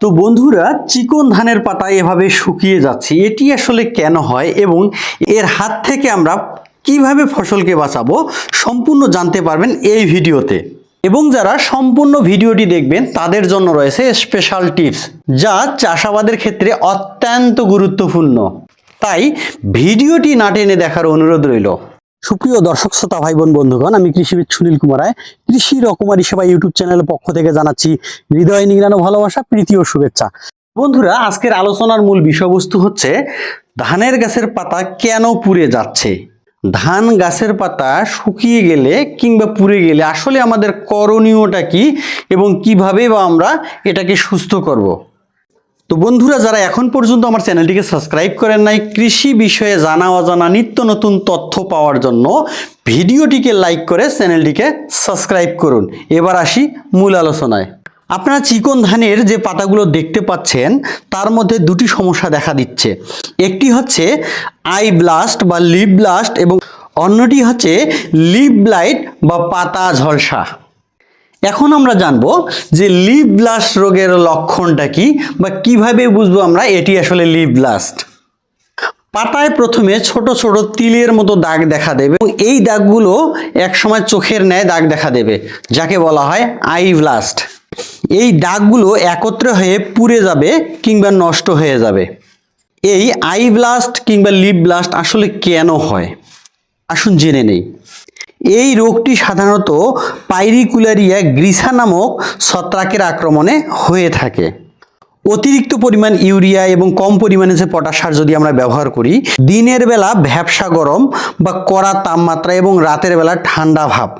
তো বন্ধুরা, চিকন ধানের পাতা এভাবে শুকিয়ে যাচ্ছে, এটি আসলে কেন হয় এবং এর হাত থেকে আমরা কীভাবে ফসলকে বাঁচাবো সম্পূর্ণ জানতে পারবেন এই ভিডিওতে। এবং যারা সম্পূর্ণ ভিডিওটি দেখবেন, তাদের জন্য রয়েছে স্পেশাল টিপস যা চাষাবাদের ক্ষেত্রে অত্যন্ত গুরুত্বপূর্ণ। তাই ভিডিওটি না টেনে দেখার অনুরোধ রইল। সুপ্রিয় দর্শক, শ্রোতা ভাই বোন বন্ধুগণ, আমি কৃষিবিদ সুনীল কুমার রায়। কৃষি রকমারি সেবা ইউটিউব চ্যানেলের পক্ষ থেকে জানাচ্ছি হৃদয় নিংড়ানো ভালোবাসা, প্রীতি ও শুভেচ্ছা। বন্ধুরা, আজকের আলোচনার মূল বিষয়বস্তু হচ্ছে, ধানের গাছের পাতা কেন পুড়ে যাচ্ছে? ধান গাছের পাতা শুকিয়ে গেলে কিংবা পুড়ে গেলে আসলে আমাদের করণীয়টা কি এবং কীভাবে বা আমরা এটাকে সুস্থ করব। তো বন্ধুরা, যারা এখন পর্যন্ত আমার চ্যানেলটিকে সাবস্ক্রাইব করেন নাই, কৃষি বিষয়ে জানা অজানা নিত্য নতুন তথ্য পাওয়ার জন্য ভিডিওটিকে লাইক করে চ্যানেলটিকে সাবস্ক্রাইব করুন। এবার আসি মূল আলোচনায়। আপনারা চিকন ধানের যে পাতাগুলো দেখতে পাচ্ছেন, তার মধ্যে দুটি সমস্যা দেখা দিচ্ছে। একটি হচ্ছে আই ব্লাস্ট বা লিপ ব্লাস্ট এবং অন্যটি হচ্ছে লিপ ব্লাইট বা পাতা ঝলসা। এখন আমরা জানব যে লিপ ব্লাস্ট রোগের লক্ষণটা কি বা কীভাবে বুঝব আমরা এটি আসলে লিভ ব্লাস্ট? পাতায় প্রথমে ছোট ছোট তিলের মতো দাগ দেখা দেবে এবং এই দাগগুলো একসময় চোখের ন্যায় দাগ দেখা দেবে, যাকে বলা হয় আই ব্লাস্ট। এই দাগগুলো একত্রে হয়ে পুড়ে যাবে কিংবা নষ্ট হয়ে যাবে। এই আই ব্লাস্ট কিংবা লিপ ব্লাস্ট আসলে কেন হয়? আসুন জেনে নেই। এই রোগটি সাধারণত পাইরিকুলারিয়া গ্রিসা নামক ছত্রাকের আক্রমণে হয়ে থাকে। অতিরিক্ত পরিমাণ ইউরিয়া এবং কম পরিমাণে যে পটাশ সার যদি আমরা ব্যবহার করি, দিনের বেলা ভ্যাবসা গরম বা কড়া তাপমাত্রা এবং রাতের বেলা ঠান্ডা ভাব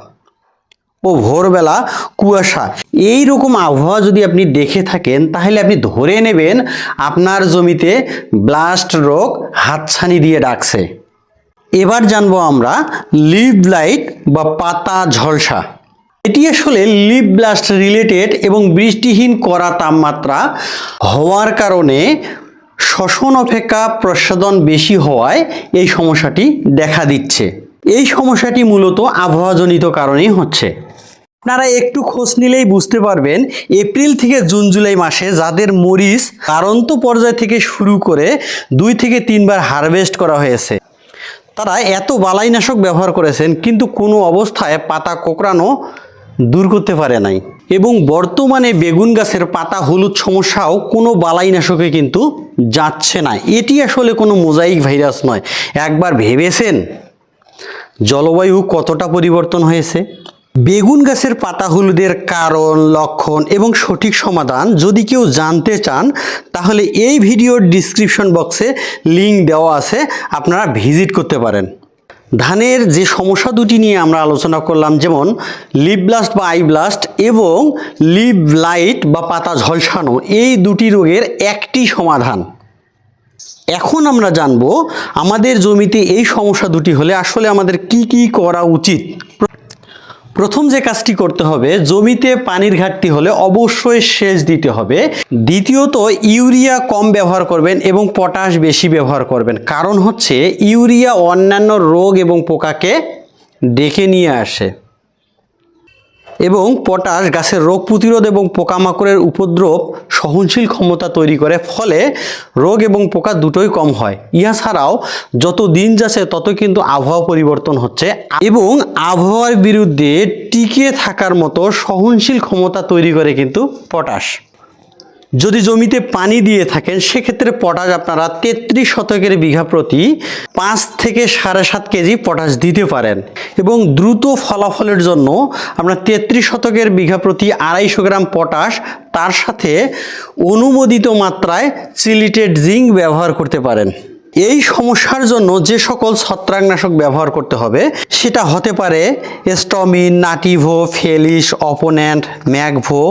ও ভোরবেলা কুয়াশা, এই রকম আবহাওয়া যদি আপনি দেখে থাকেন, তাহলে আপনি ধরে নেবেন আপনার জমিতে ব্লাস্ট রোগ হাতছানি দিয়ে ডাকছে। এবার জানব আমরা লিভ লাইট বা পাতা ঝলসা। এটি আসলে লিপ ব্লাস্ট রিলেটেড এবং বৃষ্টিহীন করা তাপমাত্রা হওয়ার কারণে শ্বসন অপেক্ষা প্রসাদন বেশি হওয়ায় এই সমস্যাটি দেখা দিচ্ছে। এই সমস্যাটি মূলত আবহাওয়াজনিত কারণেই হচ্ছে। আপনারা একটু খোঁজ নিলেই বুঝতে পারবেন, এপ্রিল থেকে জুন জুলাই মাসে যাদের মরিচ কারন্ত পর্যায় থেকে শুরু করে দুই থেকে তিনবার হারভেস্ট করা হয়েছে তারা এত বালাইনাশক ব্যবহার করেছেন, কিন্তু কোনো অবস্থায় পাতা কোকড়ানো দূর করতে পারে নাই। এবং বর্তমানে বেগুন গাছের পাতা হলুদ সমস্যাও কোনো বালাইনাশকে কিন্তু যাচ্ছে না। এটি আসলে কোনো মোজাইক ভাইরাস নয়। একবার ভেবেছেন জলবায়ু কতটা পরিবর্তন হয়েছে? বেগুন গাছের পাতা হলুদের কারণ, লক্ষণ এবং সঠিক সমাধান যদি কেউ জানতে চান, তাহলে এই ভিডিওর ডিসক্রিপশন বক্সে লিংক দেওয়া আছে, আপনারা ভিজিট করতে পারেন। ধানের যে সমস্যা দুটি নিয়ে আমরা আলোচনা করলাম, যেমন লিপ ব্লাস্ট বা আই ব্লাস্ট এবং লিপ লাইট বা পাতা ঝলসানো, এই দুটি রোগের একটি সমাধান। এখন আমরা জানব আমাদের জমিতে এই সমস্যা দুটি হলে আসলে আমাদের কি কি করা উচিত। প্রথম যে কাজটি করতে হবে, জমিতে পানির ঘাটতি হলে অবশ্যই সেচ দিতে হবে। দ্বিতীয়ত, ইউরিয়া কম ব্যবহার করবেন এবং পটাশ বেশি ব্যবহার করবেন। কারণ হচ্ছে, ইউরিয়া অন্যান্য রোগ এবং পোকাকে ডেকে নিয়ে আসে। এবং পটাশ গাছের রোগ প্রতিরোধ এবং পোকামাকড়ের উপদ্রব সহনশীল ক্ষমতা তৈরি করে, ফলে রোগ এবং পোকা দুটোই কম হয়। ইহা ছাড়াও যত দিন যাচ্ছে, তত কিন্তু আবহাওয়া পরিবর্তন হচ্ছে। এবং আবহাওয়ার বিরুদ্ধে টিকে থাকার মতো সহনশীল ক্ষমতা তৈরি করে কিন্তু পটাশ। যদি জমিতে পানি দিয়ে থাকেন, সেক্ষেত্রে পটাশ আপনারা তেত্রিশ শতকের বিঘা প্রতি পাঁচ থেকে সাড়ে সাত কেজি পটাশ দিতে পারেন। এবং দ্রুত ফলাফলের জন্য আপনার তেত্রিশ শতকের বিঘা প্রতি আড়াইশো গ্রাম পটাশ তার সাথে অনুমোদিত মাত্রায় চিলিটেড জিঙ্ক ব্যবহার করতে পারেন। এই সমস্যার জন্য যে সকল ছত্রাকনাশক ব্যবহার করতে হবে, সেটা হতে পারে স্টমিন, নাটিভো, ফেলিস অপোনেন্ট ম্যাগভো,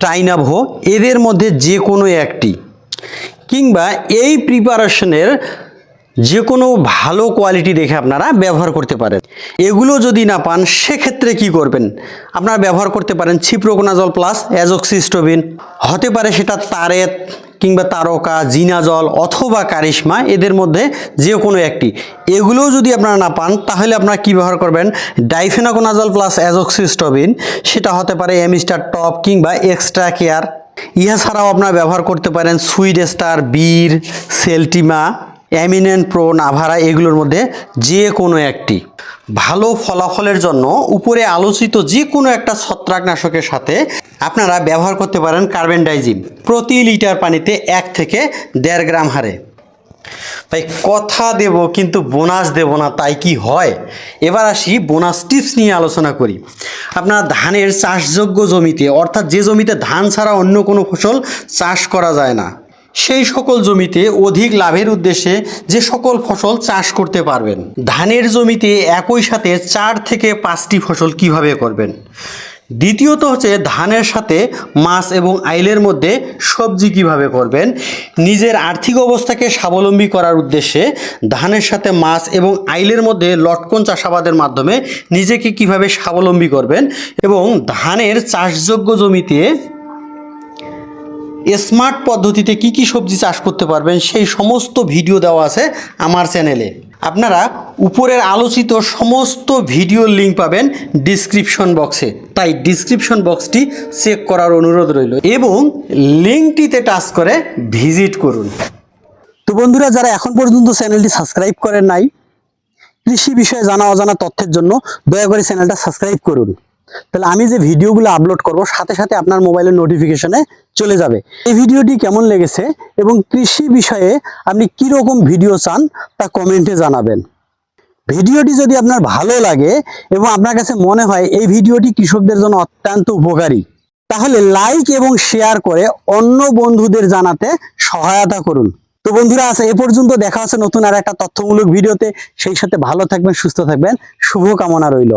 টাইনাভো, এদের মধ্যে যে কোনো একটি, কিংবা এই প্রিপারেশনের যে কোনো ভালো কোয়ালিটি দেখে আপনারা ব্যবহার করতে পারেন। এগুলো যদি না পান, সেক্ষেত্রে কি করবেন? আপনারা ব্যবহার করতে পারেন ছিপ্রোকোনাজল প্লাস অ্যাজক্সিস্টোবিন হতে পারে সেটা তারেত কিংবা তারকা, জিনাজল অথবা কারিশমা, এদের মধ্যে যে কোনো একটি। এগুলোও যদি আপনারা না পান, তাহলে আপনারা কী ব্যবহার করবেন? ডাইফেনাকোনাজল প্লাস অ্যাজক্সিস্টোবিন সেটা হতে পারে এমিস্টার টপ কিংবা এক্সট্রা কেয়ার ইহা ছাড়াও আপনারা ব্যবহার করতে পারেন সুইড স্টার বীর সেলটিমা এমিনেন্ট প্রো নাভারা এগুলোর মধ্যে যে কোনো একটি। ভালো ফলাফলের জন্য উপরে আলোচিত যে কোনো একটা ছত্রাকনাশকের সাথে আপনারা ব্যবহার করতে পারেন কার্বেন্ডাইজিম প্রতি লিটার পানিতে এক থেকে দেড় গ্রাম হারে। ভাই, কথা দেব কিন্তু বোনাস দেব না, তাই কি হয়? এবার আসি বোনাস টিপস নিয়ে আলোচনা করি। আপনার ধানের চাষযোগ্য জমিতে, অর্থাৎ যে জমিতে ধান ছাড়া অন্য কোনো ফসল চাষ করা যায় না সেই সকল জমিতে অধিক লাভের উদ্দেশ্যে যে সকল ফসল চাষ করতে পারবেন। ধানের জমিতে একই সাথে চার থেকে পাঁচটি ফসল কীভাবে করবেন? দ্বিতীয়ত হচ্ছে ধানের সাথে মাছ এবং আইলের মধ্যে সবজি কীভাবে করবেন? নিজের আর্থিক অবস্থাকে স্বাবলম্বী করার উদ্দেশ্যে ধানের সাথে মাছ এবং আইলের মধ্যে লটকন চাষাবাদের মাধ্যমে নিজেকে কীভাবে স্বাবলম্বী করবেন এবং ধানের চাষযোগ্য জমিতে স্মার্ট পদ্ধতিতে কি কি সবজি চাষ করতে পারবেন, সেই সমস্ত ভিডিও দেওয়া আছে আমার চ্যানেলে আপনারা উপরের আলোচিত সমস্ত ভিডিওর লিঙ্ক পাবেন ডিসক্রিপশন বক্সে তাই ডিসক্রিপশন বক্সটি চেক করার অনুরোধ রইল এবং লিঙ্কটিতে টাচ করে ভিজিট করুন। তো বন্ধুরা, যারা এখন পর্যন্ত চ্যানেলটি সাবস্ক্রাইব করেন নাই, কৃষি বিষয়ে জানা অজানা তথ্যের জন্য দয়া করে চ্যানেলটা সাবস্ক্রাইব করুন। তাহলে আমি যে ভিডিওগুলো আপলোড করব, সাথে সাথে আপনার মোবাইলের নোটিফিকেশনে চলে যাবে। এই ভিডিওটি কেমন লেগেছে এবং কৃষি বিষয়ে আপনি কি রকম ভিডিও চান তা কমেন্টে জানাবেন। ভিডিওটি যদি আপনার ভালো লাগে এবং আপনার কাছে মনে হয় এই ভিডিওটি কৃষকদের জন্য অত্যন্ত উপকারী, তাহলে লাইক এবং শেয়ার করে অন্য বন্ধুদের জানাতে সহায়তা করুন। তো বন্ধুরা আছে এ পর্যন্ত দেখা হচ্ছে নতুন আর একটা তথ্যমূলক ভিডিওতে। সেই সাথে ভালো থাকবেন, সুস্থ থাকবেন। শুভ কামনা রইল।